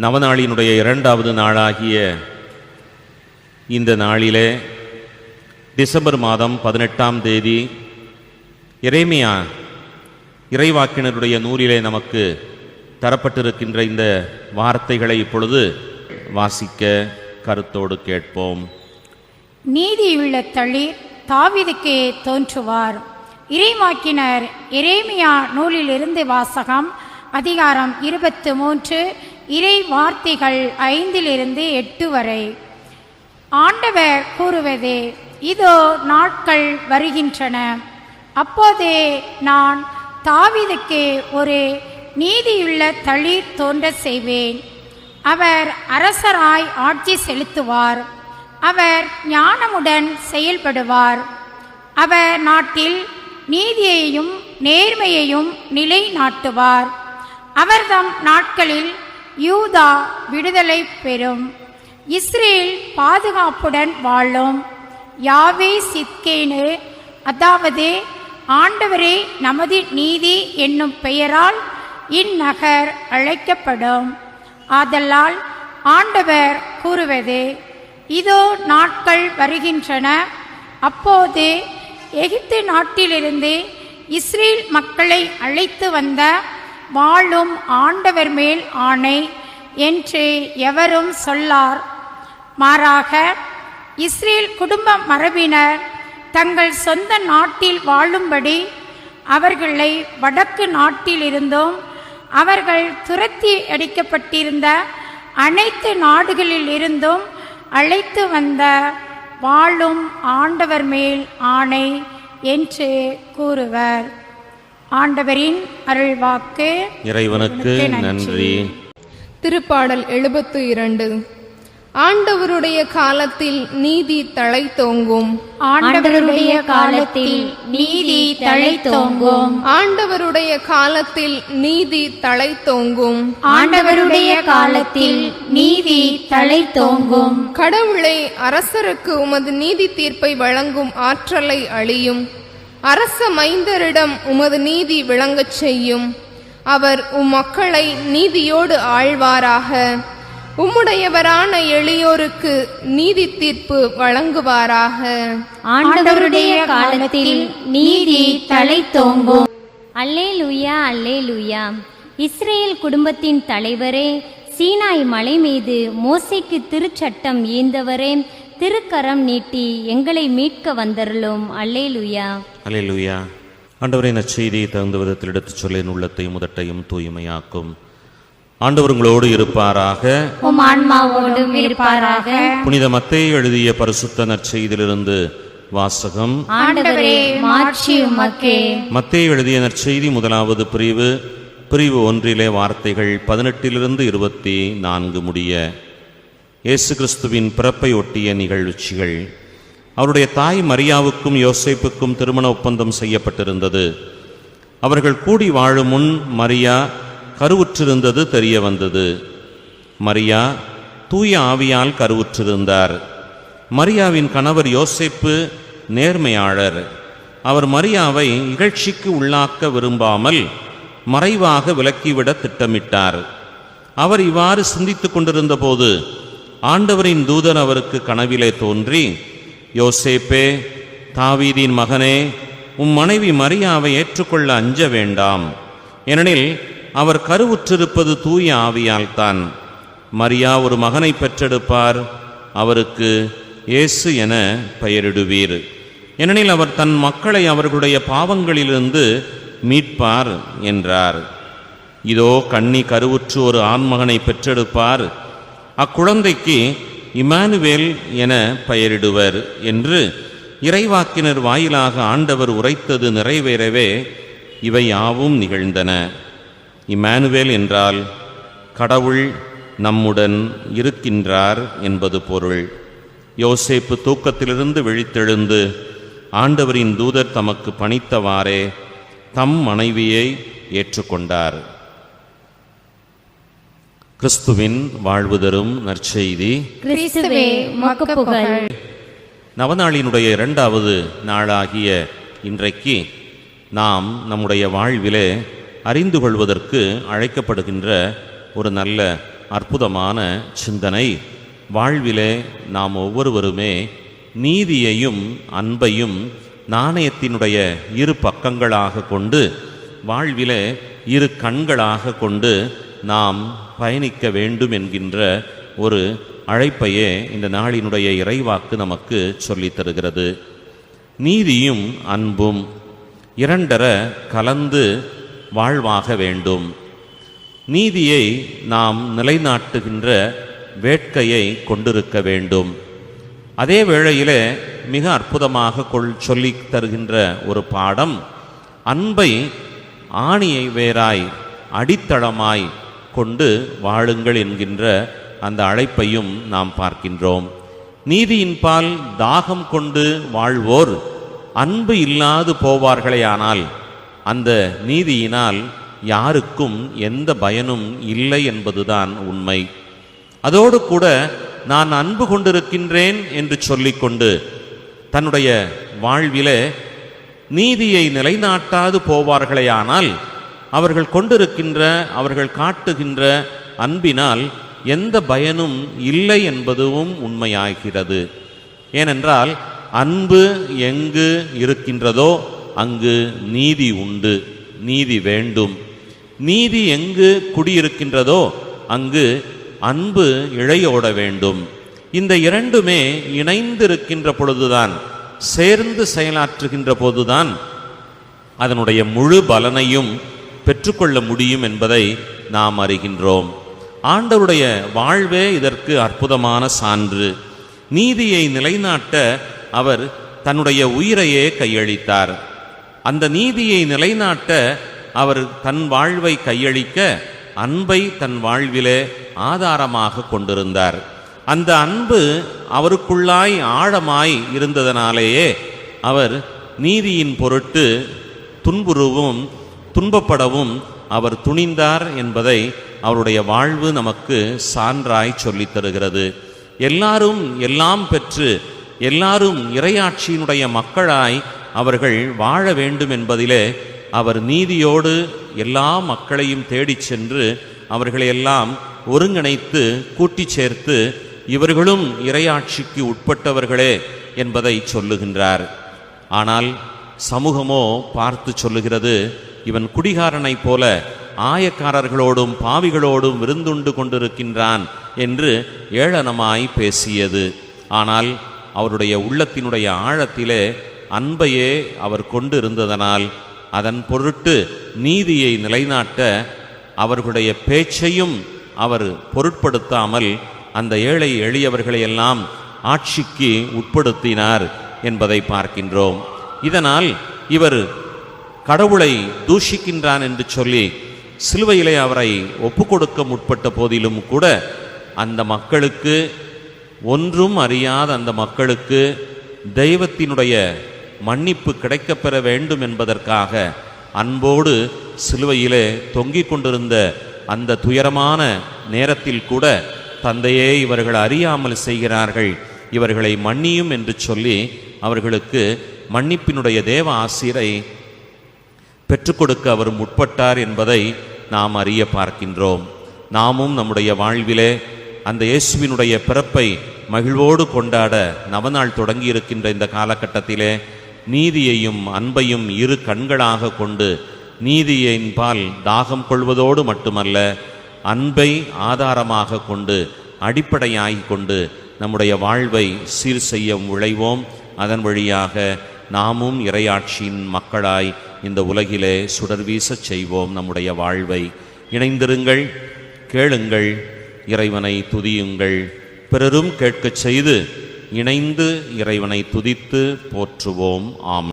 நவநாளினுடைய இரண்டாவது நாளாகிய இந்த நாளிலே டிசம்பர் மாதம் பதினெட்டாம் தேதி இறைமையா இறைவாக்கினருடைய நூலிலே நமக்கு தரப்பட்டிருக்கின்ற இந்த வார்த்தைகளை இப்பொழுது வாசிக்க கருத்தோடு கேட்போம். நீதியுள்ள தளிர் தாவீதுக்கே தோன்றுவார். இறைவாக்கினர் இறைமையா நூலிலிருந்து வாசகம் அதிகாரம் இருபத்து மூன்று இறை வார்த்தைகள் ஐந்திலிருந்து எட்டு வரை. ஆண்டவர் கூறுவது இதோ நாட்கள் வருகின்றன. அப்போதே நான் தாவிதுக்கு ஒரு நீதியுள்ள தளிர் தோன்ற செய்வேன். அவர் அரசராய் ஆட்சி செலுத்துவார். அவர் ஞானமுடன் செயல்படுவார். அவர் நாட்டில் நீதியையும் நேர்மையையும் நிலைநாட்டுவார். அவர்தம் நாட்களில் யூதா விடுதலை பெறும். இஸ்ரேல் பாதுகாப்புடன் வாழும். யாவே சித்கேனு அதாவது ஆண்டவரே நமது நீதி என்னும் பெயரால் இந்நகர் அழைக்கப்படும். ஆதலால் ஆண்டவர் கூறுவது இதோ நாட்கள் வருகின்றன. அப்போது எகிப்து நாட்டிலிருந்து இஸ்ரேல் மக்களை அழைத்து வந்த வாழும் ஆண்டவர் மேல் ஆணை என்று எவரும் சொல்லார். மாறாக இஸ்ரேல் குடும்ப மரபினர் தங்கள் சொந்த நாட்டில் வாழும்படி அவர்களை வடக்கு நாட்டிலிருந்தும் அவர்கள் துரத்தி அடிக்கப்பட்டிருந்த அனைத்து நாடுகளில் இருந்தும் அழைத்து வந்த வாழும் ஆண்டவர் மேல் ஆணை என்று கூறுவர். ஆண்டவரின் அருள்வாக்கு இறைவனுக்கு நன்றி. திருப்பாடல் எழுபத்து இரண்டு. ஆண்டவருடைய காலத்தில் நீதி தழைத்தோங்கும். ஆண்டவருடைய காலத்தில் நீதி தழைத்தோங்கும். ஆண்டவருடைய காலத்தில் நீதி தழைத்தோங்கும். ஆண்டவருடைய காலத்தில் நீதி தழைத்தோங்கும். கடவுளை அரசருக்கு உமது நீதி தீர்ப்பை வழங்கும் ஆற்றலை அழியும். அரச மைந்தரிடம் உமது நீதி விளங்கச் செய்யும். அவர் உம் மக்களை நீதியோடு ஆழ்வாராக. உம்முடையவரான எளியோருக்கு நீதி தீர்ப்பு வழங்குவாராக. ஆண்டவருடைய காலத்தில் நீதி தழைத்தோங்கும் அல்லேலூயா அல்லேலூயா. இஸ்ரேல் குடும்பத்தின் தலைவரே சீனாய் மலை மீது மோசைக்கு திருச்சட்டம் ஈந்தவரே திருக்கரம் நீட்டி எங்களை மீட்க வந்தருளும். அல்லேலூயா அல்லேலூயா ஆண்டவரை தகுந்த விதத்தில் எடுத்துச் சொல்ல என் உள்ளத்தையும் முதட்டையும் தூய்மையாக்கும். ஆண்டவர் உங்களோடு இருப்பாராக. இருப்பாராக. புனித மத்தேயு எழுதிய பரிசுத்த நற்செய்தியிலிருந்து வாசகம். ஆண்டவரே மாட்சி உமக்கே. மத்தேயு எழுதிய நற்செய்தி முதலாவது பிரிவு. பிரிவு ஒன்றிலே வார்த்தைகள் பதினெட்டிலிருந்து இருபத்தி நான்கு முடிய. இயேசு கிறிஸ்துவின் பிறப்பை ஒட்டிய நிகழ்ச்சிகள். அவருடைய தாய் மரியாவுக்கும் யோசேப்புக்கும் திருமண ஒப்பந்தம் செய்யப்பட்டிருந்தது. அவர்கள் கூடி வாழும் முன் மரியா கருவுற்றிருந்தது தெரிய வந்தது. மரியா தூய ஆவியால் கருவுற்றிருந்தார். மரியாவின் கணவர் யோசைப்பு நேர்மையாளர். அவர் மரியாவை இகழ்ச்சிக்கு உள்ளாக்க விரும்பாமல் மறைவாக விலக்கிவிட திட்டமிட்டார். அவர் இவ்வாறு சிந்தித்துக் கொண்டிருந்தபோது ஆண்டவரின் தூதர் அவருக்கு கனவிலே தோன்றி யோசேப்பே தாவீதின் மகனே உம் மனைவி மரியாவை ஏற்றுக்கொள்ள அஞ்ச வேண்டாம். ஏனெனில் அவர் கருவுற்றிருப்பது தூய ஆவியால்தான். மரியா ஒரு மகனை பெற்றெடுப்பார் அவருக்கு இயேசு என பெயரிடுவீர். ஏனெனில் அவர் தன் மக்களை அவர்களுடைய பாவங்களிலிருந்து மீட்பார் என்றார். இதோ கண்ணி கருவுற்று ஒரு ஆண்மகனை பெற்றெடுப்பார். அக்குழந்தைக்கு இமானுவேல் என பெயரிடுவர் என்று இறைவாக்கினர் வாயிலாக ஆண்டவர் உரைத்தது நிறைவேறவே இவை யாவும் நிகழ்ந்தன. இமானுவேல் என்றால் கடவுள் நம்முடன் இருக்கின்றார் என்பது பொருள். யோசேப்பு தூக்கத்திலிருந்து விழித்தெழுந்து ஆண்டவரின் தூதர் தமக்கு பணித்தவாறே தம் மனைவியை ஏற்றுக்கொண்டார். கிறிஸ்துவின் வாழ்வு தரும் நற்செய்தி. நவநாளினுடைய இரண்டாவது நாளாகிய இன்றைக்கு நாம் நம்முடைய வாழ்விலே அறிந்து கொள்வதற்கு அழைக்கப்படுகின்ற ஒரு நல்ல அற்புதமான சிந்தனை. வாழ்விலே நாம் ஒவ்வொருவருமே நீதியையும் அன்பையும் நாணயத்தினுடைய இரு பக்கங்களாக கொண்டு வாழ்விலே இரு கண்களாக கொண்டு நாம் பயணிக்க வேண்டும் என்கின்ற ஒரு அழைப்பையே இந்த நாளினுடைய இறைவாக்கு நமக்கு சொல்லித் தருகிறது. நீதியும் அன்பும் இரண்டர கலந்து வாழ்வாக வேண்டும். நீதியை நாம் நிலைநாட்டுகின்ற வேட்கையை கொண்டிருக்க வேண்டும். அதே வேளையிலே மிக அற்புதமாக கொள் சொல்லித் தருகின்ற ஒரு பாடம் அன்பை ஆணியை வேறாய் அடித்தளமாய் கொண்டு வாழுங்கள் என்கின்ற அந்த அழைப்பையும் நாம் பார்க்கின்றோம். நீதியின்பால் தாகம் கொண்டு வாழ்வோர் அன்பு இல்லாது போவார்களேயானால் அந்த நீதியினால் யாருக்கும் எந்த பயனும் இல்லை என்பதுதான் உண்மை. அதோடு கூட நான் அன்பு கொண்டிருக்கின்றேன் என்று சொல்லிக்கொண்டு தன்னுடைய வாழ்விலே நீதியை நிலைநாட்டாது போவார்களேயானால் அவர்கள் கொண்டிருக்கின்ற அவர்கள் காட்டுகின்ற அன்பினால் எந்த பயனும் இல்லை என்பதுவும் உண்மையாகிறது. ஏனென்றால் அன்பு எங்கு இருக்கின்றதோ அங்கு நீதி உண்டு நீதி வேண்டும். நீதி எங்கு குடியிருக்கின்றதோ அங்கு அன்பு இழையோட வேண்டும். இந்த இரண்டுமே இணைந்திருக்கின்ற பொழுதுதான் சேர்ந்து செயலாற்றுகின்ற போதுதான் அதனுடைய முழு பலனையும் பெற்றுக்கொள்ள முடியும் என்பதை நாம் அறிகின்றோம். ஆண்டவருடைய வாழ்வே இதற்கு அற்புதமான சான்று. நீதியை நிலைநாட்ட அவர் தன்னுடைய உயிரையே கையளித்தார். அந்த நீதியை நிலைநாட்ட அவர் தன் வாழ்வை கையளிக்க அன்பை தன் வாழ்விலே ஆதாரமாக கொண்டிருந்தார். அந்த அன்பு அவருக்குள்ளாய் ஆழமாய் இருந்ததனாலேயே அவர் நீதியின் பொருட்டு துன்புறுவும் துன்பப்படவும் அவர் துணிந்தார் என்பதை அவருடைய வாழ்வு நமக்கு சான்றாய் சொல்லித் தருகிறது. எல்லாரும் எல்லாம் பெற்று எல்லாரும் இறையாட்சியினுடைய மக்களாய் அவர்கள் வாழ வேண்டும் என்பதிலே அவர் நீதியோடு எல்லா மக்களையும் தேடிச் சென்று அவர்களையெல்லாம் ஒருங்கிணைத்து கூட்டி சேர்த்து இவர்களும் இறையாட்சிக்கு உட்பட்டவர்களே என்பதை சொல்லுகின்றார். ஆனால் சமூகமோ பார்த்து சொல்லுகிறது இவன் குடிகாரனைப் போல ஆயக்காரர்களோடும் பாவிகளோடும் விருந்துண்டு கொண்டிருக்கின்றான் என்று ஏளனமாய் பேசியது. ஆனால் அவருடைய உள்ளத்தினுடைய ஆழத்திலே அன்பையே அவர் கொண்டு இருந்ததனால் அதன் பொருட்டு நீதியை நிலைநாட்ட அவர்களுடைய பேச்சையும் அவர் பொருட்படுத்தாமல் அந்த ஏழை எளியவர்களையெல்லாம் ஆட்சிக்கு உட்படுத்தினார் என்பதை பார்க்கின்றோம். இதனால் இவர் கடவுளை தூஷிக்கின்றான் என்று சொல்லி சிலுவையிலே அவரை ஒப்புக்கொடுக்க முற்பட்ட போதிலும் கூட அந்த மக்களுக்கு ஒன்றும் அறியாத அந்த மக்களுக்கு தெய்வத்தினுடைய மன்னிப்பு கிடைக்கப்பெற வேண்டும் என்பதற்காக அன்போடு சிலுவையிலே தொங்கிக் கொண்டிருந்த அந்த துயரமான நேரத்தில் கூட தந்தையே இவர்கள் அறியாமல் செய்கிறார்கள் இவர்களை மன்னியும் என்று சொல்லி அவர்களுக்கு மன்னிப்பினுடைய தேவ ஆசிரை பெற்றுக் கொடுக்க அவர் முற்பட்டார் என்பதை நாம் அறிய பார்க்கின்றோம். நாமும் நம்முடைய வாழ்விலே அந்த இயேசுவினுடைய பிறப்பை மகிழ்வோடு கொண்டாட நவநாள் தொடங்கி இருக்கின்ற இந்த காலகட்டத்திலே நீதியையும் அன்பையும் இரு கண்களாக கொண்டு நீதியின்பால் தாகம் கொள்வதோடு மட்டுமல்ல அன்பை ஆதாரமாக கொண்டு அடிப்படையாகிக் கொண்டு நம்முடைய வாழ்வை சீர் செய்ய உழைவோம் அதன் வழியாக நாமும் இறையாட்சியின் மக்களாய் இந்த உலகிலே சுடர் வீசச் செய்வோம் நம்முடைய வாழ்வை. இணைந்திருங்கள் கேளுங்கள் இறைவனை துதியுங்கள். பிறரும் கேட்கச் செய்து இணைந்து இறைவனை துதித்து போற்றுவோம். ஆம்